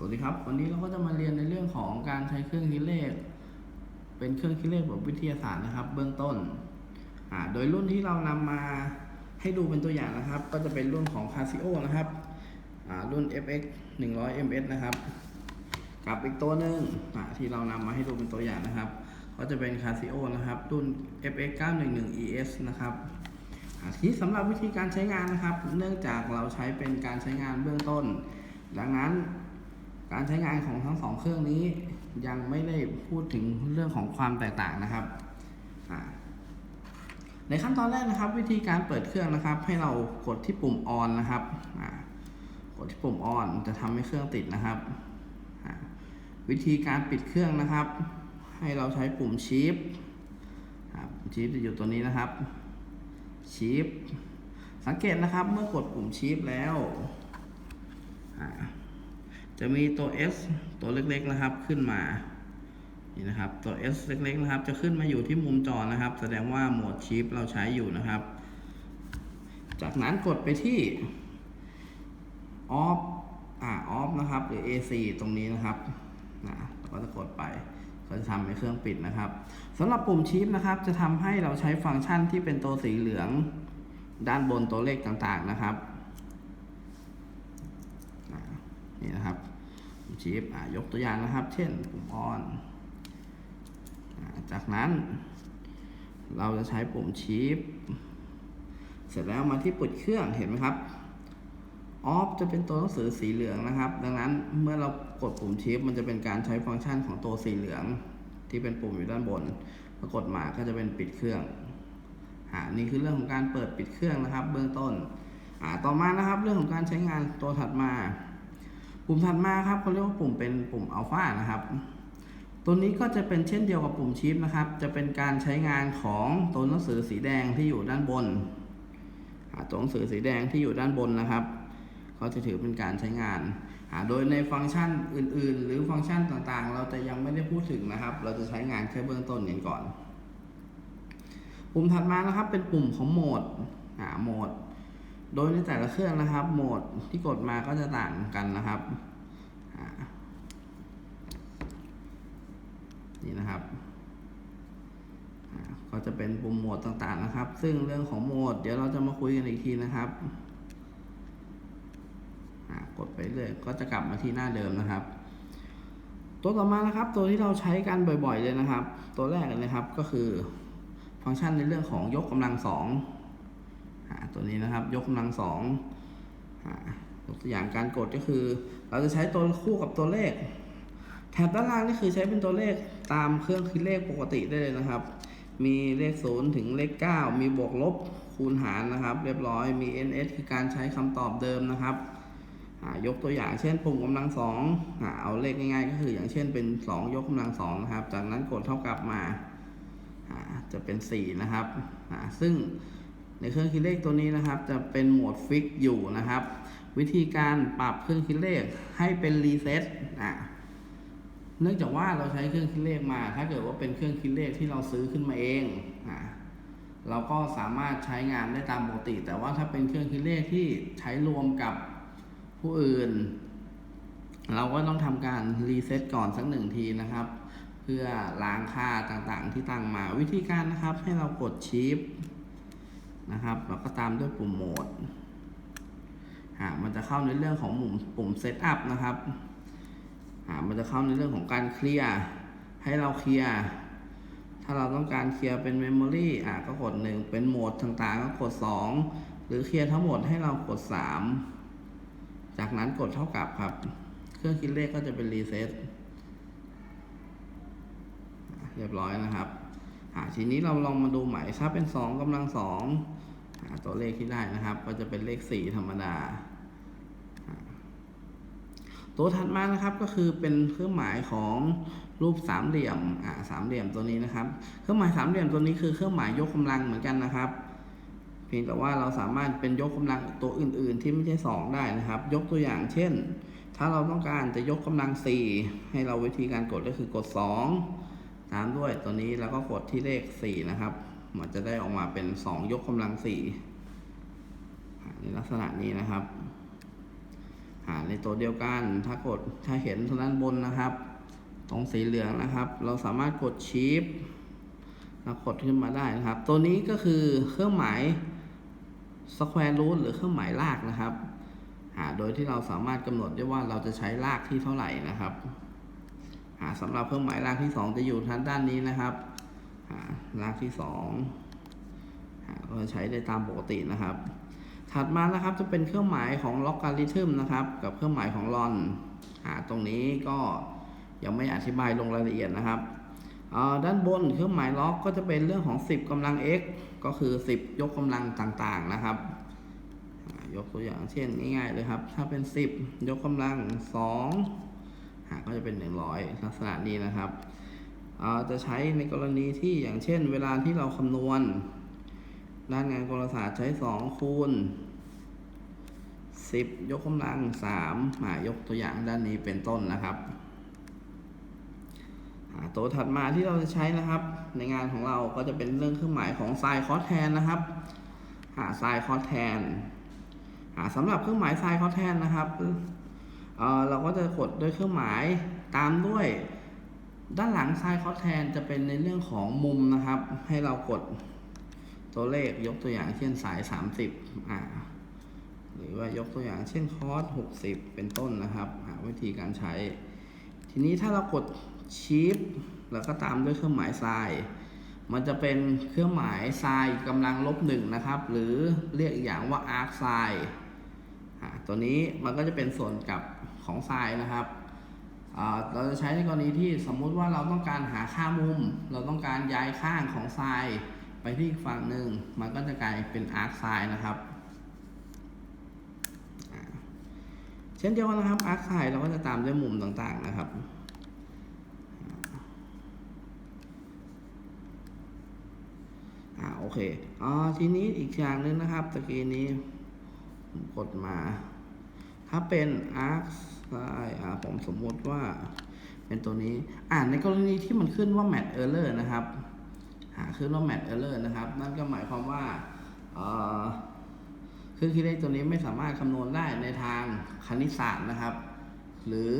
สวัสดีครับ วันนี้เราก็จะมาเรียนในเรื่องของการใช้เครื่องคิดเลข เป็นเครื่องคิดเลขแบบวิทยาศาสตร์นะครับ เบื้องต้นโดยรุ่นที่เรานำมาให้ดูเป็นตัวอย่างนะครับ ก็จะเป็นรุ่นของ Casio นะครับรุ่น FX 100 ms นะครับ กับอีกตัวหนึ่งที่เรานำมาให้ดูเป็นตัวอย่างนะครับ ก็จะเป็น Casio นะครับ รุ่น FX 911 ES นะครับทีนี้สำหรับวิธีการใช้งานนะครับ เนื่องจากเราใช้เป็นการใช้งานเบื้องต้น ดังนั้น การใช้งานของทั้งสองเครื่องนี้ยังไม่ได้พูดถึงเรื่องของความแตกต่างนะครับ ในขั้นตอนแรกนะครับ วิธีการเปิดเครื่องนะครับ ให้เรากดที่ปุ่ม on นะครับกดที่ปุ่ม on จะทำให้เครื่องติดนะครับ วิธีการปิดเครื่องนะครับ ให้เราใช้ปุ่ม shift อ่าปุ่ม shift จะอยู่ตัวนี้นะครับ shift สังเกตนะครับเมื่อกดปุ่ม shift แล้ว จะมีตัว S ตัวเล็กๆนะครับขึ้นมานี่นะครับตัว S เล็กๆนะครับ จะขึ้นมาอยู่ที่มุมจอนะครับ แสดงว่าโหมดชิปเราใช้อยู่นะครับ จากนั้นกดไปที่ off อ่า off นะครับ หรือ AC ตรงนี้นะครับนะเราก็จะกดไปก็จะทำให้เครื่องปิดนะครับสำหรับปุ่มชิปนะครับ จะทำให้เราใช้ฟังก์ชันที่เป็นตัวสีเหลือง ด้านบนตัวเลขต่างๆนะครับ อ่า นี่นะครับปุ่มชิปอ่ยกตัวอย่างนะครับ เช่นปุ่มออน จากนั้น เราจะใช้ปุ่มชิปเสร็จแล้วมาที่ปิดเครื่องเห็นไหมครับออฟจะเป็นตัวหนังสือสีเหลืองนะครับ ดังนั้นเมื่อเรากดปุ่มชิปมันจะเป็นการใช้ฟังก์ชันของตัวสีเหลือง ที่เป็นปุ่มอยู่ด้านบนพอกดมาก็จะเป็นปิดเครื่องอ่านี่คือเรื่องของการเปิดปิดเครื่องนะครับ เบื้องต้นอ่าต่อมานะครับ เรื่องของการใช้งานตัวถัดมา ปุ่มถัดมาครับเขาเรียกว่าปุ่มเป็นปุ่มอัลฟานะครับ ตัวนี้ก็จะเป็นเช่นเดียวกับปุ่มชิปนะครับ จะเป็นการใช้งานของตัวหนังสือสีแดงที่อยู่ด้านบนตัวหนังสือสีแดงที่อยู่ด้านบนนะครับก็จะถือเป็นการใช้งาน โดยในฟังก์ชันอื่น ๆ หรือฟังก์ชันต่างๆ เราจะยังไม่ได้พูดถึงนะครับ เราจะใช้งานแค่เบื้องต้นกันก่อน ปุ่มถัดมานะครับเป็นปุ่มของโหมดโหมด โดยในแต่ละเครื่องนะครับ โหมดที่กดมาก็จะต่างกันนะครับนี่นะครับอ่าก็จะเป็นปุ่มโหมดต่างๆนะครับ ซึ่งเรื่องของโหมด เดี๋ยวเราจะมาคุยกันอีกทีนะครับกดไปเรื่อยก็จะกลับมาที่หน้าเดิมนะครับ ตัวต่อมานะครับ ตัวที่เราใช้กันบ่อยๆเลยนะครับ ตัวแรกเลยนะครับก็คือ ฟังก์ชันในเรื่องของยกกำลังสอง ตัวนี้นะครับ ยกกำลังสองยกตัวอย่างการกดก็คือ เราจะใช้ตัวคู่กับตัวเลข แถบด้านล่างนี่คือใช้เป็นตัวเลขตามเครื่องคิดเลขปกติได้เลยนะครับ มีเลขศูนย์ถึงเลข 9 มีบวกลบคูณหารนะครับ เรียบร้อยมี ns คือการใช้คำตอบเดิมนะครับยกตัวอย่างเช่นปุ่มกำลังสองเอาเลขง่ายๆ ก็คืออย่างเช่นเป็น 2 ยกกำลังสองนะครับ จากนั้นกดเท่ากับมาจะเป็น 4 นะครับซึ่ง ในเครื่องคิดเลขตัวนี้นะครับ จะเป็นโหมดฟิกอยู่นะครับ วิธีการปรับเครื่องคิดเลขให้เป็นรีเซ็ตอะเนื่องจากว่าเราใช้เครื่องคิดเลขมา ถ้าเกิดว่าเป็นเครื่องคิดเลขที่เราซื้อขึ้นมาเองอะเราก็สามารถใช้งานได้ตามปกติ แต่ว่าถ้าเป็นเครื่องคิดเลขที่ใช้รวมกับผู้อื่น เราก็ต้องทำการรีเซ็ตก่อนสักหนึ่งทีนะครับ เพื่อล้างค่าต่างๆที่ตั้งมาวิธีการนะครับให้เรากดชิป นะครับ แล้วก็ตามด้วยปุ่มโหมดอ่ามันจะเข้าในเรื่องของปุ่มปุ่มเซตอัพนะครับอ่ามันจะเข้าในเรื่องของการเคลียร์ให้เราเคลียร์ถ้าเราต้องการเคลียร์เป็นเมมโมรีอ่าก็กดหนึ่งเป็นโหมดต่างๆ ก็กดสองหรือเคลียร์ทั้งหมดให้เรากดสามจากนั้นกดเท่ากับครับ เครื่องคิดเลขก็จะเป็นรีเซ็ตเรียบร้อยนะครับ ทีนี้เราลองมาดูใหม่ถ้าเป็น 2 กำลังสองตัวเลขที่ได้นะครับ ก็จะเป็นเลข 4 ธรรมดา ตัวถัดมานะครับก็คือเป็นเครื่องหมายของรูปสามเหลี่ยมอ่าสามเหลี่ยมตัวนี้นะครับ เครื่องหมายสามเหลี่ยมตัวนี้คือเครื่องหมายยกกำลังเหมือนกันนะครับเพียงแต่ว่าเราสามารถเป็นยกกำลังตัวอื่น ๆ ที่ไม่ใช่ 2 ได้นะครับ ยกตัวอย่างเช่น ถ้าเราต้องการจะยกกำลัง 4 ให้เราวิธีการกดก็คือกด 2 ตามด้วยตัวนี้แล้วก็กดที่เลข 4 นะครับ มันจะได้ออกมาเป็น 2 ยกกำลัง4ในลักษณะนี้นะครับ หาในตัวเดียวกัน ถ้ากดถ้าเห็นทางด้านบนนะครับ ตรงสีเหลืองนะครับ เราสามารถกดชีฟแล้วกดขึ้นมาได้นะครับ ตัวนี้ก็คือเครื่องหมายสแควร์รูทหรือเครื่องหมายลากนะครับ หาโดยที่เราสามารถกำหนดได้ว่าเราจะใช้ลากที่เท่าไหร่นะครับ สำหรับเครื่องหมายรากที่ 2 จะอยู่ทางด้านนี้นะครับหารากที่2หาก็ใช้ได้ตามปกตินะครับ ถัดมานะครับจะเป็นเครื่องหมายของล็อกการิทึมนะครับ กับเครื่องหมายของลอนตรงนี้ก็ยังไม่อธิบายลงรายละเอียดนะครับด้านบนเครื่องหมายล็อกก็จะเป็นเรื่องของ 10กำลัง x ก็คือ 10 ยกกำลังต่างๆนะครับ ยกตัวอย่างเช่นง่ายๆเลยครับ ถ้าเป็น 10 ยกกำลัง 2 หาก็จะเป็น 100 ลักษณะนี้นะครับอ่าจะใช้ในกรณีที่อย่างเช่น เวลาที่เราคำนวณ ด้านงานกลศาสตร์ใช้ 2 คูณ 10 ยกกำลัง3มายกตัวอย่างด้านนี้เป็นต้นนะครับตัวถัดมาที่เราจะใช้นะครับ ในงานของเราก็จะเป็นเรื่องเครื่องหมายของไซน์คอสแทนนะครับ หาไซน์คอสแทนหาสำหรับเครื่องหมายไซน์คอสแทนนะครับ เราก็จะกดด้วยเครื่องหมายตามด้วย ด้านหลังไซน์คอสแทนจะเป็นในเรื่องของมุมนะครับ ให้เรากดตัวเลขยกตัวอย่างเช่นสาย 30อ่าหรือว่ายกตัวอย่างเช่นคอร์ส60 เป็นต้นนะครับวิธีการใช้ ทีนี้ถ้าเรากดชีฟแล้วก็ตามด้วยเครื่องหมายทราย มันจะเป็นเครื่องหมายทรายกำลังลบหนึ่งนะครับ หรือเรียกอีกอย่างว่าอาร์คทรายตัวนี้มันก็จะเป็นส่วนกับ ของทรายนะครับเราจะใช้ในกรณีที่สมมุติว่าเราต้องการหาค่ามุม เราต้องการย้ายข้างของทรายไปที่อีกฝั่งหนึ่งมันก็จะกลายเป็นอาร์คไซน์นะครับ เช่นเดียวกันนะครับอาร์คไซน์เราก็จะตามด้วยมุมต่างๆนะครับอ่าโอเคอ๋อทีนี้อีกอย่างหนึ่งนะครับตะกี้นี้กดมา ถ้าเป็นอาร์ค ไซน์อ่าผมสมมติว่าเป็นตัวนี้ อ่าในกรณีที่มันขึ้นว่า match error นะครับหาขึ้นว่า match error นะครับ นั่นก็หมายความว่าเอ่อเครื่องคิดเลขตัวนี้ไม่สามารถคำนวณได้ในทางคณิตศาสตร์นะครับ หรือ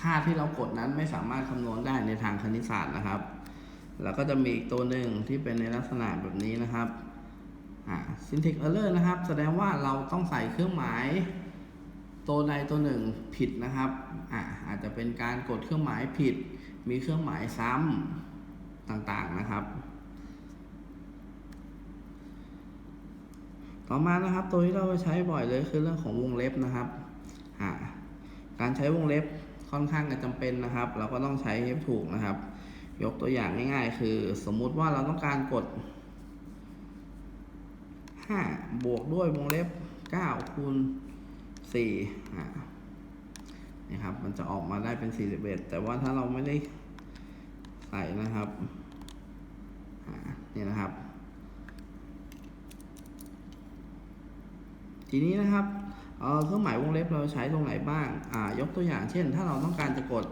ค่าที่เรากดนั้นไม่สามารถคำนวณได้ในทางคณิตศาสตร์นะครับ แล้วก็จะมีอีกตัวหนึ่งที่เป็นในลักษณะแบบนี้นะครับ อ่า syntax error นะครับ แสดงว่าเราต้องใส่เครื่องหมาย ตัวใดตัวหนึ่งผิดนะครับอ่าอาจจะเป็นการกดเครื่องหมายผิด มีเครื่องหมายซ้ำต่างๆนะครับ ต่อมานะครับ ตัวที่เราใช้บ่อยเลยคือเรื่องของวงเล็บนะครับอ่าการใช้วงเล็บค่อนข้างจะจำเป็นนะครับ เราก็ต้องใช้ให้ถูกนะครับ ยกตัวอย่างง่าย ๆ คือ สมมุติว่าเราต้องการกด 5 บวกด้วยวงเล็บ9คูณ 4อ่านี่ครับ มันจะออกมาได้เป็น41แต่ว่าถ้าเราไม่ได้ใส่นะครับนี่นะครับ ทีนี้นะครับเเครื่องหมายวงเล็บเราใช้ตรงไหนบ้าง อ่ายกตัวอย่างเช่น ถ้าเราต้องการจะกด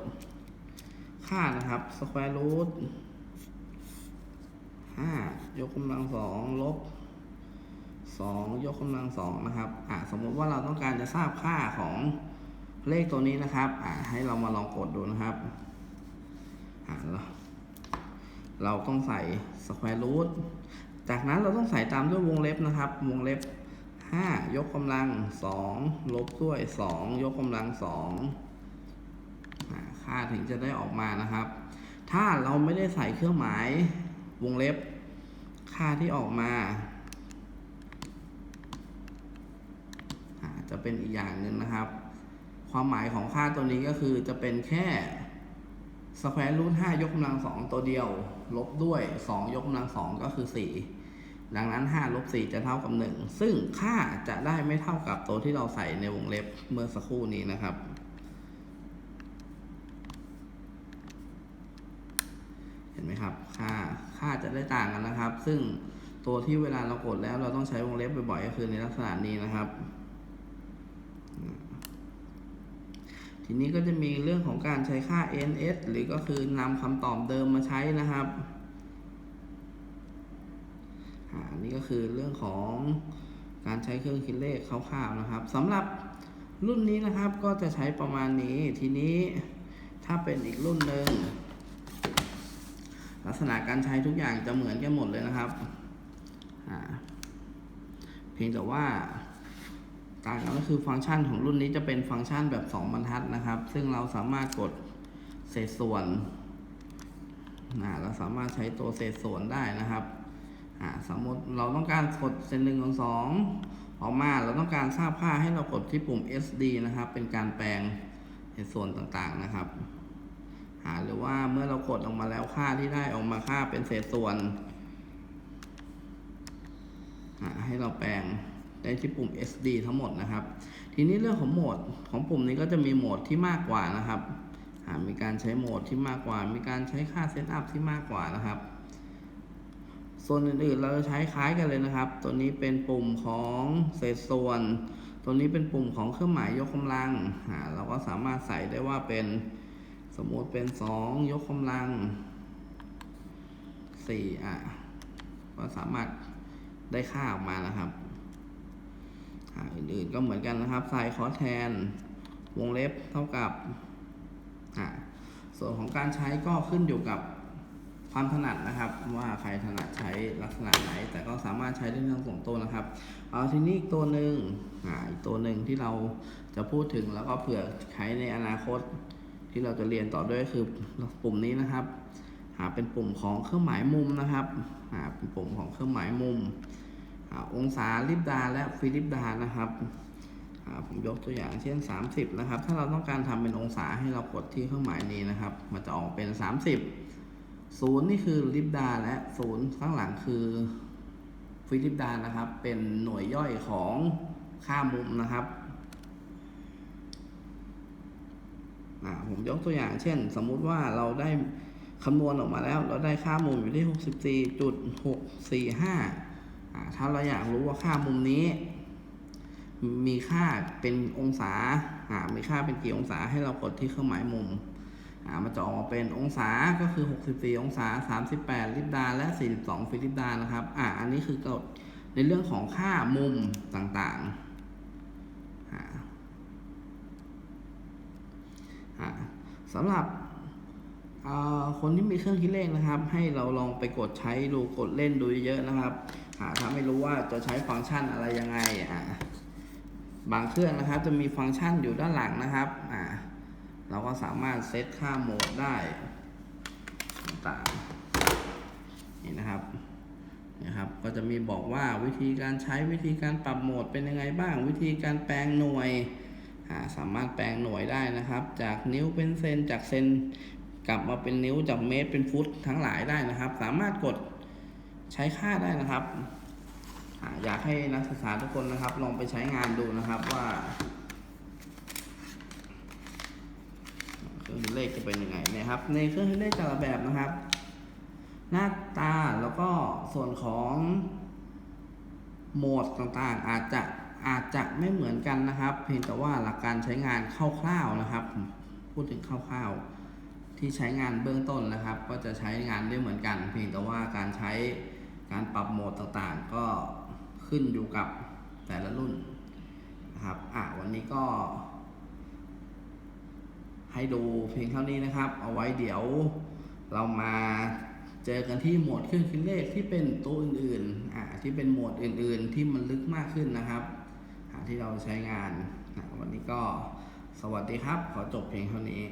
ค่านะครับ square root 5ยกกำลังสองลบ 2 ยกกำลังสองนะครับอ่าสมมติว่าเราต้องการจะทราบค่าของเลขตัวนี้นะครับอ่าให้เรามาลองกดดูนะครับอ่าเราเราต้องใส่ square root จากนั้นเราต้องใส่ตามด้วยวงเล็บนะครับ วงเล็บ 5 ยกกำลัง 2 ลบด้วย 2 ยกกำลัง2อ่าค่าถึงจะได้ออกมานะครับ ถ้าเราไม่ได้ใส่เครื่องหมายวงเล็บ ค่าที่ออกมาอ่า จะเป็นอีกอย่างหนึ่งนะครับ ความหมายของค่าตัวนี้ก็คือจะเป็นแค่ square root 5ยกกำลัง2ตัวเดียว ลบด้วย2ยกกำลัง2ก็คือ4ดังนั้น5ลบ4จะเท่ากับ 1 ซึ่งค่าจะได้ไม่เท่ากับตัวที่เราใส่ในวงเล็บเมื่อสักครู่นี้นะครับ เห็นไหมครับ ค่าค่าจะได้ต่างกันนะครับ ซึ่งตัวที่เวลาเรากดแล้วเราต้องใช้วงเล็บบ่อยๆก็คือในลักษณะนี้นะครับ ทีนี้ก็จะมีเรื่องของการใช้ค่า ns หรือก็คือนำคำตอบเดิมมาใช้นะครับอันนี้ก็คือเรื่องของการใช้เครื่องคิดเลขคร่าวๆนะครับสำหรับรุ่นนี้นะครับก็จะใช้ประมาณนี้ทีนี้ถ้าเป็นอีกรุ่นหนึ่งลักษณะการใช้ทุกอย่างจะเหมือนกันหมดเลยนะครับ เพียงแต่ว่า ต่างกันก็คือฟังก์ชันของรุ่นนี้จะเป็นฟังก์ชันแบบ 2 บรรทัดนะครับ ซึ่งเราสามารถกดเศษส่วนอ่าเราสามารถใช้ตัวเศษส่วนได้นะครับสมมติเราต้องการกดเศษหนึ่งของสองออกมาเราต้องการทราบค่าให้เรากดที่ปุ่ม SD นะครับ เป็นการแปลงเศษส่วนต่างๆนะครับอ่าหรือว่าเมื่อเรากดออกมาแล้วค่าที่ได้ออกมาค่าเป็นเศษส่วนให้เราแปลง ได้ที่ปุ่ม SD ทั้งหมดนะครับ ทีนี้เรื่องของโหมดของปุ่มนี้ก็จะมีโหมดที่มากกว่านะครับมีการใช้โหมดที่มากกว่า มีการใช้ค่าเซตอัพที่มากกว่านะครับส่วนอื่นๆเราจะใช้คล้ายกันเลยนะครับ ตัวนี้เป็นปุ่มของเศษส่วน ตัวนี้เป็นปุ่มของเครื่องหมายยกกำลังอ่าเราก็สามารถใส่ได้ว่าเป็นสมมติเป็น 2 ยกกำลัง4อะก็สามารถได้ค่าออกมานะครับ อื่นๆก็เหมือนกันนะครับใส่คอแทน วงเล็บเท่ากับอ่าส่วนของการใช้ก็ขึ้นอยู่กับความถนัดนะครับ ว่าใครถนัดใช้ลักษณะไหน แต่ก็สามารถใช้ได้ทั้งสองตัวนะครับเอาทีนี้อีกตัวหนึ่งอ่าอีกตัวหนึ่งที่เราจะพูดถึงแล้วก็เผื่อใช้ในอนาคตที่เราจะเรียนต่อด้วยคือปุ่มนี้นะครับหาเป็นปุ่มของเครื่องหมายมุมนะครับหาเป็นปุ่มของเครื่องหมายมุม องศาลิบดาและฟิลิปดานะครับผมยกตัวอย่างเช่น 30 นะครับ ถ้าเราต้องการทำเป็นองศาให้เรากดที่เครื่องหมายนี้นะครับ มันจะออกเป็น 30ศูนย์นี่คือลิบดาและศูนย์ข้างหลังคือฟิลิปดานะครับ เป็นหน่วยย่อยของค่ามุมนะครับผมยกตัวอย่างเช่น สมมุติว่าเราได้คำนวณออกมาแล้ว เราได้ค่ามุมอยู่ที่ 64.645อ่า ถ้าเราอยากรู้ว่าค่ามุมนี้ มีค่าเป็นองศามีค่าเป็นกี่องศาให้เรากดที่เครื่องหมายมุมอ่ามันจะออกมาเป็นองศาก็คือ 64 องศา 38 ลิบดา และ 42 ฟิลิปดานะครับ อ่าอันนี้คือกดในเรื่องของค่ามุมต่างๆสำหรับคนที่มีเครื่องคิดเลขนะครับ ให้เราลองไปกดใช้ดูกดเล่นดูเยอะๆนะครับ อ่าถ้าไม่รู้ว่าจะใช้ฟังก์ชันอะไรยังไงอ่าบางเครื่องนะครับจะมีฟังก์ชันอยู่ด้านหลังนะครับอ่าเราก็สามารถเซตค่าโหมดได้ต่างๆนี่นะครับนะครับ ก็จะมีบอกว่าวิธีการใช้วิธีการปรับโหมดเป็นยังไงบ้าง วิธีการแปลงหน่วยอ่าสามารถแปลงหน่วยได้นะครับ จากนิ้วเป็นเซนจากเซนกลับมาเป็นนิ้วจากเมตรเป็นฟุตทั้งหลายได้นะครับ สามารถกด ใช้ค่าได้นะครับอยากให้นักศึกษาทุกคนนะครับ ลองไปใช้งานดูนะครับว่าเครื่องคิดเลขจะเป็นยังไงนะครับ ในเครื่องคิดเลขแต่ละแบบนะครับ หน้าตาแล้วก็ส่วนของโหมดต่างๆ อาจจะอาจจะไม่เหมือนกันนะครับ เพียงแต่ว่าหลักการใช้งานคร่าวๆนะครับ พูดถึงคร่าวๆที่ใช้งานเบื้องต้นนะครับ ก็จะใช้งานได้เหมือนกัน เพียงแต่ว่าการใช้ การปรับโหมดต่างๆ ก็ขึ้นอยู่กับแต่ละรุ่นนะครับอะวันนี้ก็ ให้ดูเพียงเท่านี้นะครับ เอาไว้เดี๋ยวเรามาเจอกันที่โหมดเครื่องคิดเลขที่เป็นตัวอื่นๆอ่าที่เป็นโหมดอื่นๆ ที่มันลึกมากขึ้นนะครับที่เราใช้งานอะวันนี้ก็สวัสดีครับ ขอจบเพียงเท่านี้